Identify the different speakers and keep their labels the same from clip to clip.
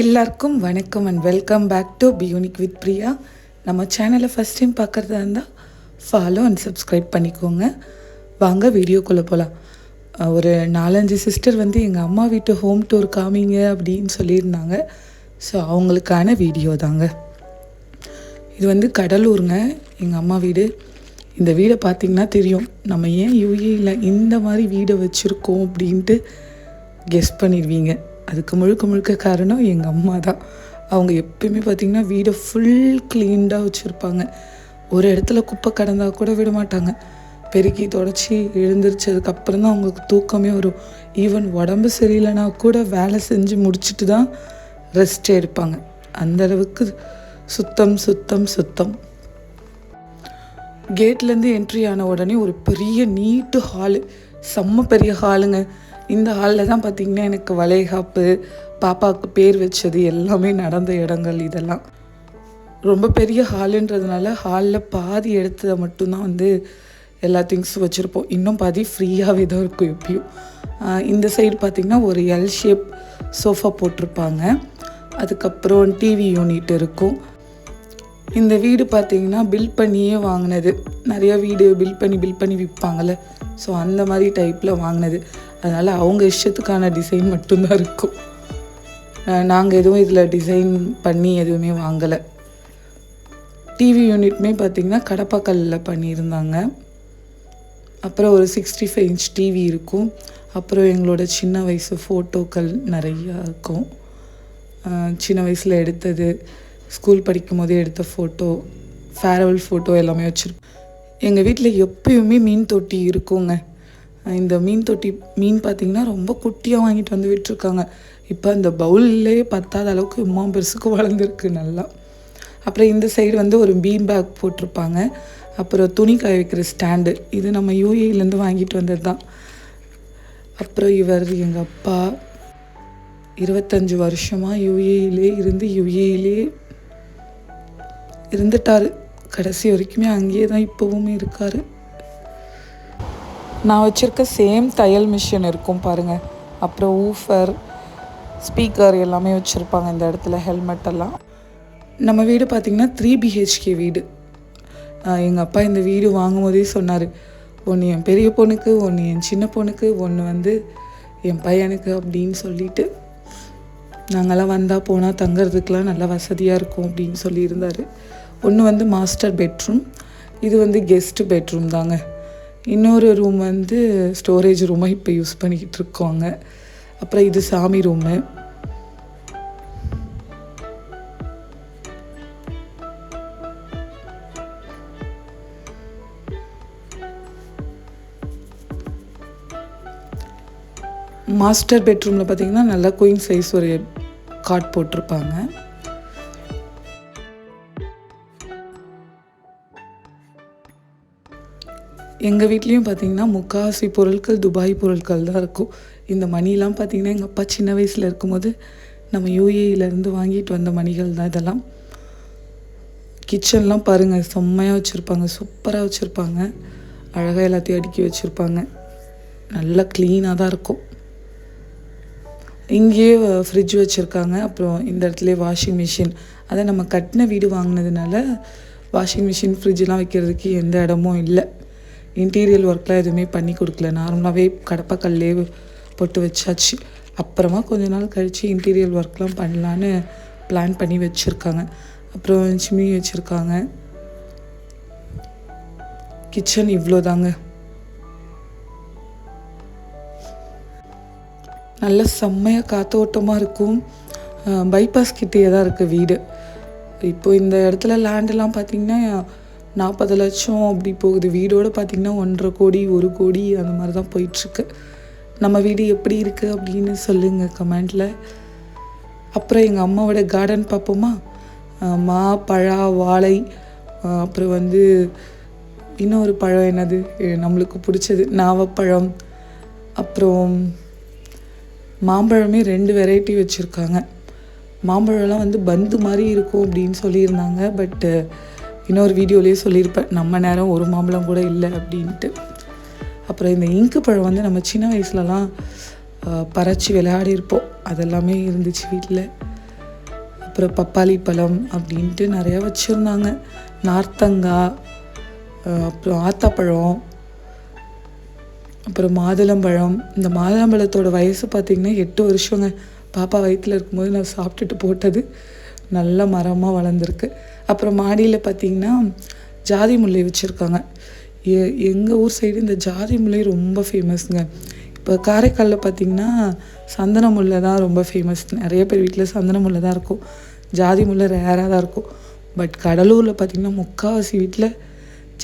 Speaker 1: எல்லாருக்கும் வணக்கம் and welcome back to பியூனிக் வித் பிரியா நம்ம சேனலை ஃபஸ்ட் டைம் பார்க்குறதா இருந்தால் ஃபாலோ அண்ட் சப்ஸ்கிரைப் பண்ணிக்கோங்க. வாங்க வீடியோக்குள்ளே போகலாம் ஒரு நாலஞ்சு சிஸ்டர் வந்து எங்கள் அம்மா வீட்டு ஹோம் டூர் காமிங்க அப்படின்னு சொல்லியிருந்தாங்க. ஸோ அவங்களுக்கான வீடியோ தாங்க. இது வந்து கடலூருங்க. எங்கள் அம்மா வீடு. இந்த வீடை பார்த்தீங்கன்னா தெரியும். நம்ம ஏன் யூஏயில் இந்த மாதிரி வீடை வச்சுருக்கோம் அப்படின்ட்டு கெஸ் பண்ணிடுவீங்க. அதுக்கு முழுக்க முழுக்க காரணம் எங்கள் அம்மா தான். அவங்க எப்பயுமே பார்த்திங்கன்னா வீடை ஃபுல் க்ளீன்டாக வச்சுருப்பாங்க. ஒரு இடத்துல குப்பை கடந்தால் கூட விட மாட்டாங்க. பெருக்கி தொடச்சி எழுந்திரிச்சதுக்கப்புறம் தான் அவங்களுக்கு தூக்கமே வரும். ஈவன் உடம்பு சரியில்லைனா கூட வேலை செஞ்சு முடிச்சுட்டு தான் ரெஸ்ட் எடுப்பாங்க. அந்தளவுக்கு சுத்தம் சுத்தம் சுத்தம். கேட்லேருந்து என்ட்ரி ஆன உடனே ஒரு பெரிய நீட்டு ஹாலு செம்ம பெரிய ஹாலுங்க இந்த ஹாலில் தான் பார்த்திங்கன்னா எனக்கு வளைகாப்பு பாப்பாவுக்கு பேர் வச்சது எல்லாமே நடந்த இடங்கள் இதெல்லாம். ரொம்ப பெரிய ஹாலுன்றதுனால ஹாலில் பாதி இடத்துல மட்டும்தான் வந்து எல்லா திங்ஸும் வச்சுருப்போம். இன்னும் பாதி ஃப்ரீயாகவே தான் இருக்கும் எப்பயும். இந்த சைடு பார்த்திங்கன்னா ஒரு எல் ஷேப் சோஃபா போட்டிருப்பாங்க. அதுக்கப்புறம் டிவி யூனிட் இருக்கும். இந்த வீடு பார்த்தீங்கன்னா பில் பண்ணியே வாங்கினது. நிறையா வீடு பில் பண்ணி பில் பண்ணி விற்பாங்கள்ல ஸோ அந்த மாதிரி டைப்பில் வாங்கினது. அதனால் அவங்க இஷ்டத்துக்கான டிசைன் மட்டும்தான் இருக்கும். நாங்கள் எதுவும் இதில் டிசைன் பண்ணி எதுவுமே வாங்கலை. டிவி யூனிட்மே பார்த்திங்கன்னா கடப்பாக்கல்லில் பண்ணியிருந்தாங்க. அப்புறம் ஒரு சிக்ஸ்டி ஃபைவ் இன்ச் டிவி இருக்கும். அப்புறம் எங்களோட சின்ன வயசு ஃபோட்டோக்கள் நிறையா இருக்கும். சின்ன வயசில் எடுத்தது ஸ்கூல் படிக்கும் போதே எடுத்த ஃபோட்டோ ஃபேர்வெல் ஃபோட்டோ எல்லாமே வச்சுருக்கோம். எங்கள் வீட்டில் எப்பயுமே மீன் தொட்டி இருக்குங்க. இந்த மீன் தொட்டி மீன் பார்த்திங்கன்னா ரொம்ப குட்டியாக வாங்கிட்டு வந்து விட்டுருக்காங்க. இப்போ அந்த பவுல்லே பத்தாத அளவுக்கு இம்மா பெருசுக்கு வளர்ந்துருக்கு நல்லா. அப்புறம் இந்த சைடு வந்து ஒரு பீன் பேக் போட்டிருப்பாங்க. அப்புறம் துணி காய வைக்கிற ஸ்டாண்டு இது நம்ம யூஏலேருந்து வாங்கிட்டு வந்தது தான் அப்புறம் இவர் எங்கள் அப்பா இருபத்தஞ்சு வருஷமாக யூஏயிலே இருந்து யூஏயிலே இருந்துட்டார். கடைசி வரைக்குமே அங்கேயே தான் இப்போவுமே இருக்கார். நான் வச்சுருக்க சேம் தையல் மிஷின் இருக்கும் பாருங்கள் அப்புறம் ஊஃபர் ஸ்பீக்கர் எல்லாமே வச்சுருப்பாங்க இந்த இடத்துல ஹெல்மெட் எல்லாம். நம்ம வீடு பார்த்திங்கன்னா த்ரீ பிஹெச்கே வீடு. எங்கள் அப்பா இந்த வீடு வாங்கும்போதே சொன்னார் ஒன்று என் பெரிய பொண்ணுக்கு ஒன்று என் சின்ன பொண்ணுக்கு ஒன்று வந்து என் பையனுக்கு அப்படின்னு சொல்லிட்டு நாங்கள்லாம் வந்தால் போனால் தங்கிறதுக்கெலாம் நல்ல வசதியாக இருக்கும் அப்படின்னு சொல்லியிருந்தார். ஒன்று வந்து மாஸ்டர் பெட்ரூம் இது வந்து கெஸ்ட் பெட்ரூம் தாங்க. இன்னொரு ரூம் வந்து ஸ்டோரேஜ் ரூமாக இப்போ யூஸ் பண்ணிக்கிட்டு இருக்கோங்க. அப்புறம் இது சாமி ரூமு மாஸ்டர் பெட்ரூமில் பார்த்தீங்கன்னா நல்லா குயின் சைஸ் ஒரு காட் போட்டிருப்பாங்க. எங்கள் வீட்லேயும் பார்த்தீங்கன்னா முக்கால்வாசி பொருட்கள் துபாய் பொருட்கள் தான் இருக்கும். இந்த மணிலாம் பார்த்திங்கன்னா எங்கள் அப்பா சின்ன வயசில் இருக்கும்போது நம்ம யூஏயிலேருந்து வாங்கிட்டு வந்த மணிகள் தான் இதெல்லாம். கிச்சன்லாம் பாருங்கள் செம்மையாக வச்சுருப்பாங்க சூப்பராக வச்சுருப்பாங்க. அழகாக எல்லாத்தையும் அடுக்கி வச்சுருப்பாங்க. நல்லா க்ளீனாக தான் இருக்கும். இங்கேயே ஃப்ரிட்ஜ் வச்சுருக்காங்க. அப்புறம் இந்த இடத்துல வாஷிங் மிஷின் அதை நம்ம கட்டின வீடு வாங்கினதுனால வாஷிங் மிஷின் ஃப்ரிட்ஜெலாம் வைக்கிறதுக்கு எந்த இடமும் இல்லை. இன்டீரியல் ஒர்க்லாம் எதுவுமே பண்ணி கொடுக்கல. நார்மலாகவே கடப்பாக்கல்லே போட்டு வச்சாச்சு. அப்புறமா கொஞ்ச நாள் கழித்து இன்டீரியல் ஒர்க்லாம் பண்ணலான்னு பிளான் பண்ணி வச்சுருக்காங்க. அப்புறம் சிம்னி வச்சுருக்காங்க. கிச்சன் இவ்வளோ தாங்க நல்ல செம்மையாக காத்தோட்டமாக இருக்கும். பைபாஸ் கிட்டேயே தான் இருக்குது வீடு. இப்போ இந்த இடத்துல லேண்டெல்லாம் பார்த்திங்கன்னா நாற்பது லட்சம் அப்படி போகுது. வீடோடு பார்த்திங்கன்னா ஒன்றரை கோடி ஒரு கோடி அந்த மாதிரி தான் போயிட்டுருக்கு. நம்ம வீடு எப்படி இருக்குது அப்படின்னு சொல்லுங்கள் கமெண்டில். அப்புறம் எங்கள் அம்மாவோட கார்டன் பார்ப்போமா மா பழா வாழை அப்புறம் வந்து இன்னொரு பழம் என்னது? நம்மளுக்கு பிடிச்சது நாவப்பழம். அப்புறம் மாம்பழமே ரெண்டு வெரைட்டி வச்சுருக்காங்க. மாம்பழம்லாம் வந்து பந்து மாதிரி இருக்கும் அப்படின்னு சொல்லியிருந்தாங்க பட்டு இன்னொரு வீடியோலேயே சொல்லியிருப்பேன் நம்ம நேரம் ஒரு மாம்பழம் கூட இல்லை அப்படின்ட்டு. அப்புறம் இந்த இங்கு பழம் வந்து நம்ம சின்ன வயசுலலாம் பறித்து விளையாடி இருப்போம். அதெல்லாமே இருந்துச்சு வீட்டில் அப்புறம் பப்பாளி பழம் அப்படின்ட்டு நிறையா வச்சுருந்தாங்க. நார்த்தங்காய் அப்புறம் ஆத்தாப்பழம் அப்புறம் மாதுளம்பழம். இந்த மாதுளம்பழத்தோட வயசு பார்த்திங்கன்னா எட்டு வருஷங்க. பாப்பா வயிற்றில் இருக்கும்போது நான் சாப்பிட்டுட்டு போட்டது. நல்ல மரமாக வளர்ந்துருக்கு. அப்புறம் மாடியில் பார்த்திங்கன்னா ஜாதி முல்லை வச்சுருக்காங்க. எ எங்கள் ஊர் சைடு இந்த ஜாதி முல்லை ரொம்ப ஃபேமஸ்ங்க இப்போ காரைக்காலில் பார்த்திங்கன்னா சந்தன முல்லை தான் ரொம்ப ஃபேமஸ் நிறைய பேர் வீட்டில் சந்தன முல்லை தான் இருக்கும். ஜாதி முல்லை ரேராக தான் இருக்கும். பட் கடலூரில் பார்த்திங்கன்னா முக்கால்வாசி வீட்டில்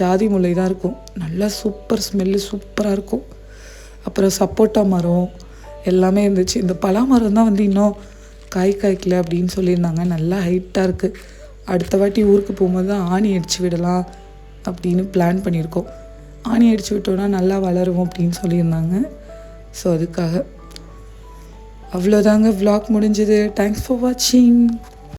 Speaker 1: ஜாதி முல்லை தான் இருக்கும். நல்லா சூப்பர் ஸ்மெல்லு சூப்பராக இருக்கும். அப்புறம் சப்போட்டா மரம் எல்லாமே இருந்துச்சு. இந்த பலா மரம் தான் வந்து இன்னும் காய் காய்க்கல அப்படின்னு சொல்லியிருந்தாங்க. நல்லா ஹைட்டாக இருக்குது அடுத்த வாட்டி ஊருக்கு போகும்போது தான் ஆணி அடித்து விடலாம் அப்படின்னு பிளான் பண்ணியிருக்கோம். ஆணி அடித்து விட்டோன்னா நல்லா வளரும் அப்படின்னு சொல்லியிருந்தாங்க. ஸோ அதுக்காக அவ்வளோதாங்க. Vlog முடிஞ்சது. தேங்க்ஸ் ஃபார் வாட்சிங்